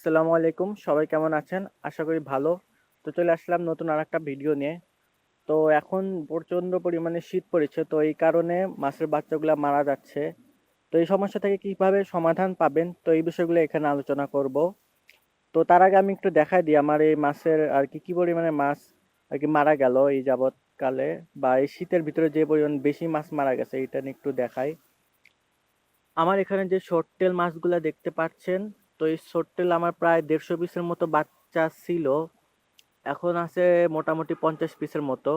আসসালামু আলাইকুম। সবাই কেমন আছেন? আশা করি ভালো। তো চলে আসলাম নতুন আর একটা ভিডিও নিয়ে। তো এখন প্রচণ্ড পরিমাণে শীত পড়েছে। তো এই কারণে মাছের বাচ্চাগুলো মারা যাচ্ছে। তো এই সমস্যা থেকে কীভাবে সমাধান পাবেন? তো এই বিষয়গুলো এখানে আলোচনা করব। তো তার আগে আমি একটু দেখাই দিই আমার এই মাছের আর কি কি পরিমাণে মাছ আর কি মারা গেল এই যাবৎকালে বা এই শীতের ভিতরে যে পরিমাণ বেশি মাছ মারা গেছে এটা নিয়ে একটু দেখাই। আমার এখানে যে শর্ট টেল মাছগুলা দেখতে পাচ্ছেন তো এই শর্ট আমার প্রায় দেড়শো পিসের মতো বাচ্চা ছিল। এখন আছে মোটামুটি পঞ্চাশ পিসের মতো।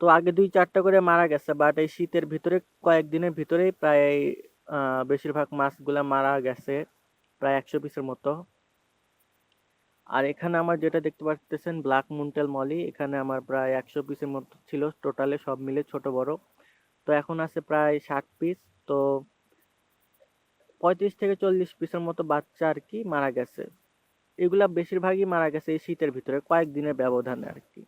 তো আগে দুই চারটা করে মারা গেছে বাট এই শীতের ভিতরে কয়েকদিনের ভিতরেই প্রায় বেশিরভাগ মাছগুলা মারা গেছে, প্রায় একশো পিসের মতো। আর এখানে আমার যেটা দেখতে পাচ্ছেন ব্ল্যাক মুন্টেল মলি এখানে আমার প্রায় একশো পিসের মতো ছিল টোটালে সব মিলে ছোট বড়। তো এখন আছে প্রায় ষাট পিস, তো পঁয়ত্রিশ থেকে চল্লিশ পিসের মতো বাচ্চা আর কি মারা গেছে। এগুলা বেশিরভাগই মারা গেছে এই শীতের ভিতরে কয়েকদিনের ব্যবধানে আর কি।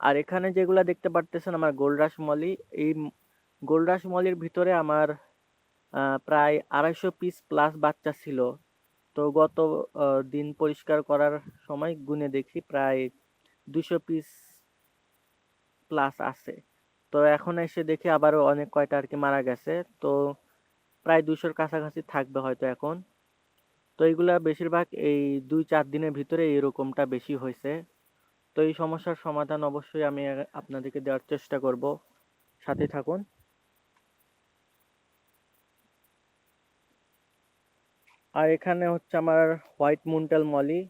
আর এখানে যেগুলা দেখতে পারতেছেন আমার গোল্ডরাস মলি, এই গোল্ডরাস মলির ভিতরে আমার প্রায় আড়াইশো পিস প্লাস বাচ্চা ছিল। তো গত দিন পরিষ্কার করার সময় গুনে দেখি প্রায় দুশো পিস প্লাস আছে। তো এখন এসে দেখি আবারও অনেক কয়টা আর কি মারা গেছে। তো প্রায় দুশোর কাছাকাছি থাকবে হয়তো এখন। তো এইগুলা বেশিরভাগ এই দুই চার দিনের ভিতরে এরকমটা বেশি হয়েছে। তো এই সমস্যার সমাধান অবশ্যই আমি আপনাদেরকে দেওয়ার চেষ্টা করব। সাথে থাকুন। আর এখানে হচ্ছে আমার হোয়াইট মুন্টাল মলি।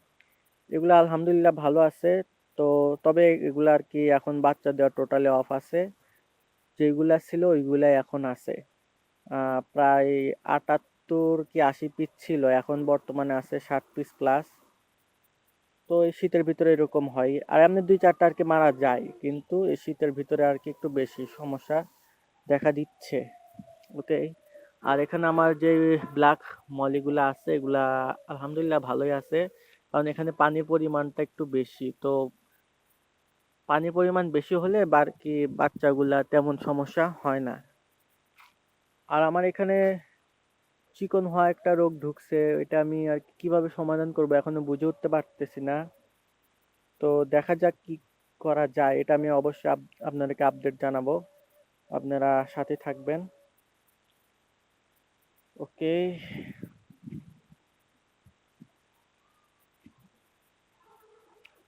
এগুলো আলহামদুলিল্লাহ ভালো আছে। তো তবে এগুলো আর কি এখন বাচ্চা দেওয়া টোটালি অফ আছে। যেগুলা ছিল ওইগুলাই এখন আছে। প্রায় আটাত্তর কি আশি পিস ছিল। এখন বর্তমানে আছে ষাট পিস প্লাস তো এই শীতের ভিতরে এরকম হয়। আর এমনি দুই চারটা আর কি মারা যায়, কিন্তু এই শীতের ভিতরে আর কি একটু বেশি সমস্যা দেখা দিচ্ছে। ওকে আর এখানে আমার যে ব্ল্যাক মলিগুলা আছে, এগুলা আলহামদুলিল্লাহ ভালোই আছে। কারণ এখানে পানির পরিমাণটা একটু বেশি। তো পানির পরিমাণ বেশি হলে আর কি বাচ্চাগুলা তেমন সমস্যা হয় না। আর আমার এখানে চিকন হওয়া একটা রোগ ঢুকছে, এটা আমি আর কীভাবে সমাধান করব এখনও বুঝে উঠতে পারতেছি না। তো দেখা যাক কি করা যায়, এটা আমি অবশ্যই আপনাদেরকে আপডেট জানাব। আপনারা সাথে থাকবেন। ওকে।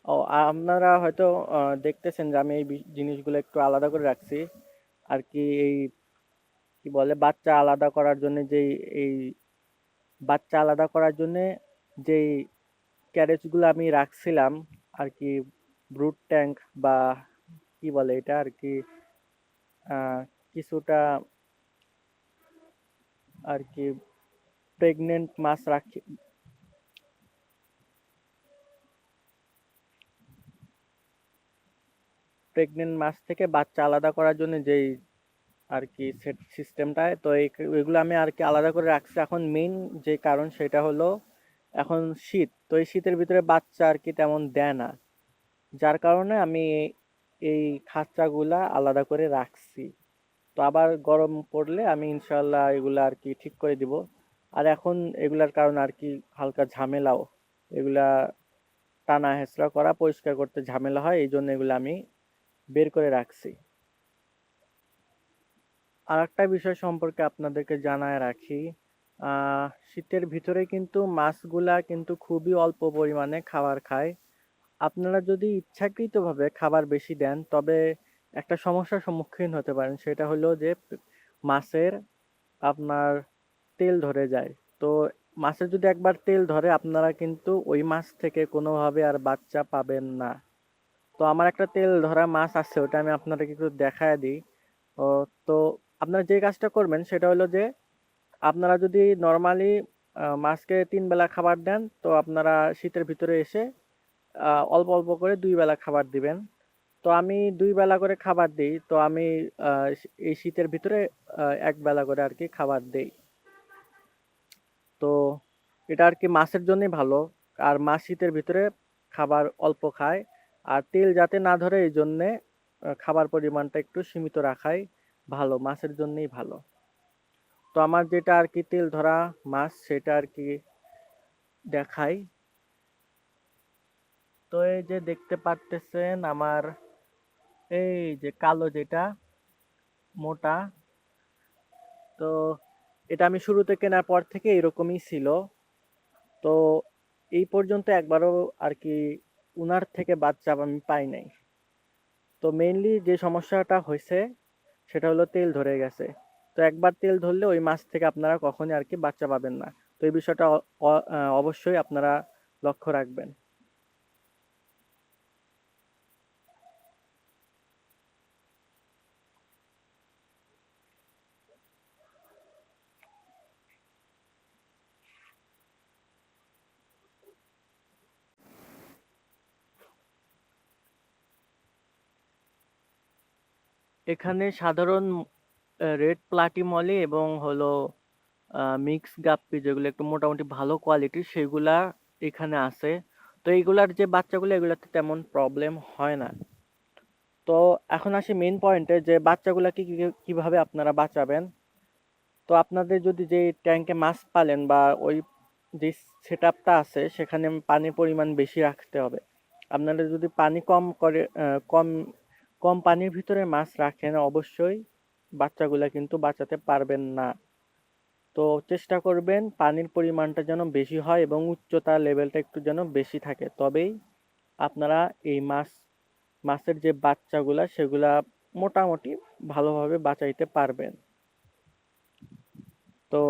ও, আপনারা হয়তো দেখতেছেন যে আমি এই জিনিসগুলো একটু আলাদা করে রাখছি। আর কি এই কি বলে, বাচ্চা আলাদা করার জন্য যেই, এই বাচ্চা আলাদা করার জন্য যেই ক্যারেজগুলো আমি রাখছিলাম, আর কি ব্রুট ট্যাঙ্ক বা কি বলে এটা আর কি কিছুটা আর কি প্রেগনেন্ট মাছ রাখি প্রেগনেন্ট মাছ থেকে বাচ্চা আলাদা করার জন্য যেই আর কি সেট সিস্টেমটায় তো এই এগুলো আমি আর কি আলাদা করে রাখছি। এখন মেইন যে কারণ সেটা হলো এখন শীত। তো এই শীতের ভিতরে বাচ্চা আর কি তেমন দেয় না। যার কারণে আমি এই খাঁচাগুলা আলাদা করে রাখছি। তো আবার গরম পড়লে আমি ইনশাল্লাহ এগুলো আর কি ঠিক করে দিব। আর এখন এগুলার কারণে আর কি হালকা ঝামেলাও। এগুলা টানা হেঁচড়া করা, পরিষ্কার করতে ঝামেলা হয়। এই জন্য এগুলো আমি বের করে রাখছি। আর একটা বিষয় সম্পর্কে আপনাদেরকে জানায় রাখি। শীতের ভিতরে কিন্তু মাছগুলা কিন্তু খুবই অল্প পরিমাণে খাবার খায়। আপনারা যদি ইচ্ছাকৃতভাবে খাবার বেশি দেন, তবে একটা সমস্যার সম্মুখীন হতে পারেন। সেটা হলো যে, মাছের আপনার তেল ধরে যায়। তো মাছের যদি একবার তেল ধরে, আপনারা কিন্তু ওই মাছ থেকে কোনোভাবে আর বাচ্চা পাবেন না। তো আমার একটা তেল ধরা মাছ আছে, ওটা আমি আপনাদেরকে একটু দেখায় দিই। তো আপনারা যে কাজটা করবেন সেটা হলো যে আপনারা যদি নর্মালি মাছকে তিন বেলা খাবার দেন, তো আপনারা শীতের ভিতরে এসে অল্প অল্প করে দুই বেলা খাবার দিবেন। তো আমি দুই বেলা করে খাবার দিই, তো আমি এই শীতের ভিতরে এক বেলা করে আর কি খাবার দিই। তো এটা আর কি মাছের জন্যই ভালো, আর মাছ শীতের ভিতরে খাবার অল্প খায়। আর তেল যাতে না ধরে, এই জন্যে খাবার পরিমাণটা একটু সীমিত রাখাই ভালো, মাছের জন্যই ভালো। তো আমার যেটা আর কি তেল ধরা মাছ, সেটা আর কি দেখাই। তো এই যে দেখতে পারতেছেন আমার এই যে কালো যেটা, মোটা। তো এটা আমি শুরুতে কেনার পর থেকে এরকমই ছিল। তো এই পর্যন্ত একবারও আর কি উনার থেকে বাচ্চা আমি পাই নাই। তো মেইনলি যে সমস্যাটা হয়েছে সেটা হলো তেল ধরে গেছে। তো একবার তেল ধরলে ওই মাছ থেকে আপনারা কখনই আর কি বাচ্চা পাবেন না। তো এই বিষয়টা অবশ্যই আপনারা লক্ষ্য রাখবেন। এখানে সাধারণ রেড প্লাটিমলি এবং হলো মিক্স গাপ্পি যেগুলো একটু মোটামুটি ভালো কোয়ালিটির সেগুলা এখানে আছে। তো এইগুলার যে বাচ্চাগুলো, এগুলাতে তেমন প্রবলেম হয় না। তো এখন আসি মেন পয়েন্টে যে বাচ্চাগুলাকে কীভাবে আপনারা বাঁচাবেন? তো আপনাদের যদি যে ট্যাঙ্কে মাছ পালেন বা ওই যে সেট আপটা আছে, সেখানে পানির পরিমাণ বেশি রাখতে হবে। আপনারা যদি পানি কম করে কম কম পানির ভিতরে মাছ রাখেন অবশ্যই। বাচ্চাগুলা কিন্তু বাঁচাতে পারবেন না। তো চেষ্টা করবেন পানির পরিমাণটা যেন বেশি হয় এবং উচ্চতা লেভেলটা একটু যেন বেশি থাকে। তবেই আপনারা এই মাছ, মাছের যে বাচ্চাগুলা, সেগুলা মোটামুটি ভালোভাবে বাঁচাইতে পারবেন। তো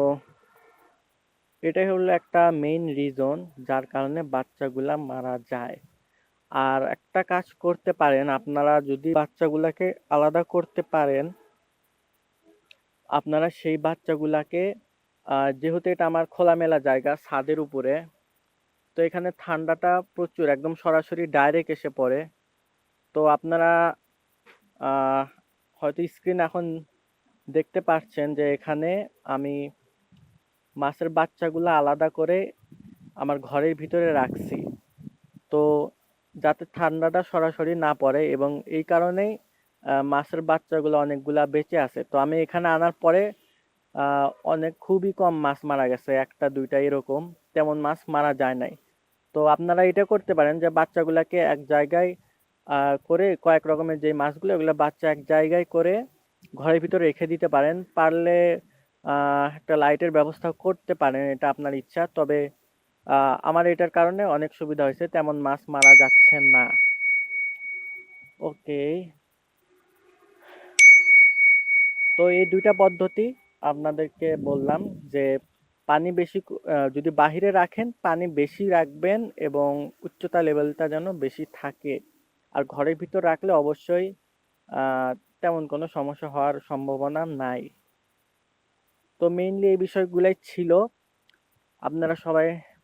এটাই হলো একটা মেইন রিজন যার কারণে বাচ্চাগুলা মারা যায়। আর একটা কাজ করতে পারেন, আপনারা যদি বাচ্চাগুলাকে আলাদা করতে পারেন, আপনারা সেই বাচ্চাগুলাকে যেহেতু এটা আমার খোলামেলা জায়গা ছাদের উপরে, তো এখানে ঠান্ডাটা প্রচুর, একদম সরাসরি ডাইরেক্ট এসে পড়ে। তো আপনারা হয়তো স্ক্রিন এখন দেখতে পাচ্ছেন যে এখানে আমি মাছের বাচ্চাগুলো আলাদা করে আমার ঘরের ভিতরে রাখছি। তো যাতে ঠান্ডাটা সরাসরি না পড়ে এবং এই কারণেই মাছের বাচ্চাগুলো অনেকগুলা বেঁচে আছে। তো আমি এখানে আনার পরে অনেক খুবই কম মাছ মারা গেছে, একটা, দুইটা এরকম। তেমন মাছ মারা যায় নাই। তো আপনারা এটা করতে পারেন যে বাচ্চাগুলাকে এক জায়গায় করে কয়েক রকমের যে মাছগুলো ওগুলো বাচ্চা এক জায়গায় করে ঘরের ভিতরে রেখে দিতে পারেন। পারলে একটা লাইটের ব্যবস্থা করতে পারেন, এটা আপনার ইচ্ছা। তবে আমার এটার কারণে অনেক সুবিধা হয়েছে, তেমন মাছ মারা যাচ্ছে না। ওকে। তো এই দুইটা পদ্ধতি আপনাদেরকে বললাম যে পানি বেশি যদি বাহিরে রাখেন, পানি বেশি রাখবেন এবং উচ্চতা লেভেলটা যেন বেশি থাকে। আর ঘরের ভিতর রাখলে অবশ্যই তেমন কোনো সমস্যা হওয়ার সম্ভাবনা নাই। তো মেইনলি এই বিষয়গুলাই ছিল। আপনারা সবাই